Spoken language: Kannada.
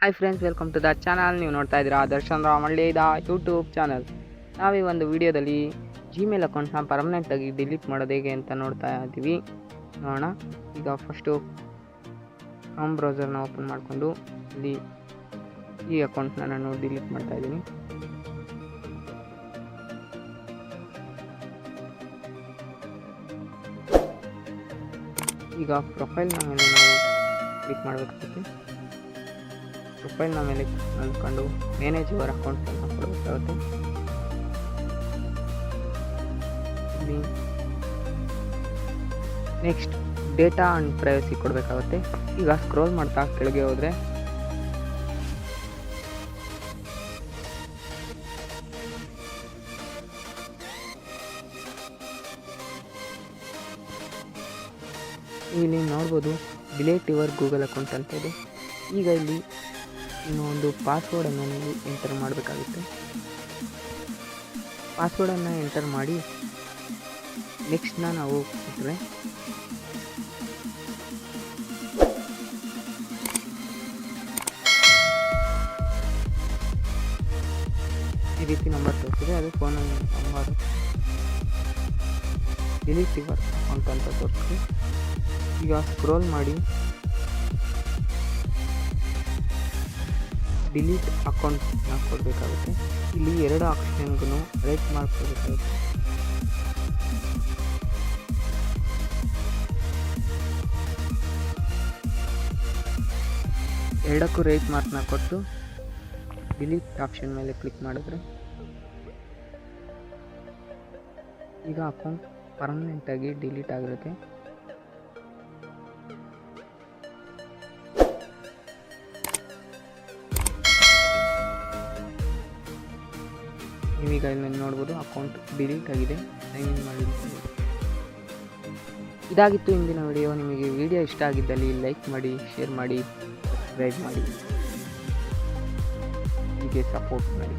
Hi friends welcome to the channel ನೀವು ನೋಡ್ತಾ ಇದ್ದೀರಾ ದರ್ಶನ್ ರಾವ್ ಮಳ್ಳಿದ ಯೂಟ್ಯೂಬ್ ಚಾನಲ್ ನಾವು ಒಂದು ವಿಡಿಯೋದಲ್ಲಿ ಜಿಮೇಲ್ ಅಕೌಂಟ್ನ ಪರ್ಮನೆಂಟಾಗಿ ಡಿಲೀಟ್ ಮಾಡೋದು ಹೇಗೆ ಅಂತ ನೋಡ್ತಾ ಇದ್ದೀವಿ. ನೋಡೋಣ. ಈಗ ಫಸ್ಟು ಹೋಮ್ ಬ್ರೌಸರ್ನ ಓಪನ್ ಮಾಡಿಕೊಂಡು ಇಲ್ಲಿ ಈ ಅಕೌಂಟ್ನ ನಾನು ಡಿಲೀಟ್ ಮಾಡ್ತಾ ಇದ್ದೀನಿ. ಈಗ ಪ್ರೊಫೈಲ್ನ ಮೇಲೆ ನಾವು ಕ್ಲಿಕ್ ಮಾಡಬೇಕಾಗುತ್ತೆ ಪ್ರೊಫೈಲ್ನ ಮೇಲೆ ಅಂದ್ಕೊಂಡು ಮ್ಯಾನೇಜ್ ಯುವರ್ ಅಕೌಂಟ್ ಅಂತ ಕೊಡಬೇಕಾಗುತ್ತೆ. ನೆಕ್ಸ್ಟ್ ಡೇಟಾ ಆ್ಯಂಡ್ ಪ್ರೈವಸಿ ಕೊಡಬೇಕಾಗುತ್ತೆ. ಈಗ ಸ್ಕ್ರೋಲ್ ಮಾಡ್ತಾ ಕೆಳಗೆ ಹೋದರೆ ಇಲ್ಲಿ ನೋಡ್ಬೋದು ಡಿಲೇಟ್ ಯುವರ್ ಗೂಗಲ್ ಅಕೌಂಟ್ ಅಂತ ಇದೆ. ಈಗ ಇಲ್ಲಿ ಇನ್ನು ಒಂದು ಪಾಸ್ವರ್ಡನ್ನು ನೀವು ಎಂಟರ್ ಮಾಡಬೇಕಾಗುತ್ತೆ. ಪಾಸ್ವರ್ಡನ್ನು ಎಂಟರ್ ಮಾಡಿ ನೆಕ್ಸ್ಟ್ನ ನಾವು ಕೊಟ್ಟರೆ ಈ ರೀತಿ ನಂಬರ್ ತೋರಿಸಿದೆ ಅದು ಫೋನ್ ನಂಬರ್ ಡಿಲೀಟ್ ಅಕೌಂಟ್ ಅಂತ ತೋರಿಸ್ತೀವಿ ಈಗ ಸ್ಕ್ರೋಲ್ ಮಾಡಿ. ಡಿಲೀಟ್ ಅಕೌಂಟ್ನ ಕೊಡಬೇಕಾಗುತ್ತೆ ಇಲ್ಲಿ ಎರಡು ಆಪ್ಷನ್ಗೂ ರೈಟ್ ಮಾರ್ಕ್ ಎರಡಕ್ಕೂ ರೈಟ್ ಮಾರ್ಕ್ನ ಕೊಟ್ಟು ಡಿಲೀಟ್ ಆಪ್ಷನ್ ಮೇಲೆ ಕ್ಲಿಕ್ ಮಾಡಿದ್ರೆ ಈಗ ಅಕೌಂಟ್ ಪರ್ಮನೆಂಟಾಗಿ ಡಿಲೀಟ್ ಆಗಿರುತ್ತೆ. ನೀವೀಗ ಇಲ್ಲಿ ನೋಡ್ಬೋದು ಅಕೌಂಟ್ ಡಿಲೀಟ್ ಆಗಿದೆ. ಸೈನ್ ಇನ್ ಮಾಡಿ ಇದಾಗಿತ್ತು ಇಂದಿನ ವಿಡಿಯೋ. ನಿಮಗೆ ವಿಡಿಯೋ ಇಷ್ಟ ಆಗಿದ್ದಲ್ಲಿ ಲೈಕ್ ಮಾಡಿ, ಶೇರ್ ಮಾಡಿ, ಸಬ್ಸ್ಕ್ರೈಬ್ ಮಾಡಿ. ಹೀಗೆ ಸಪೋರ್ಟ್ ಮಾಡಿ.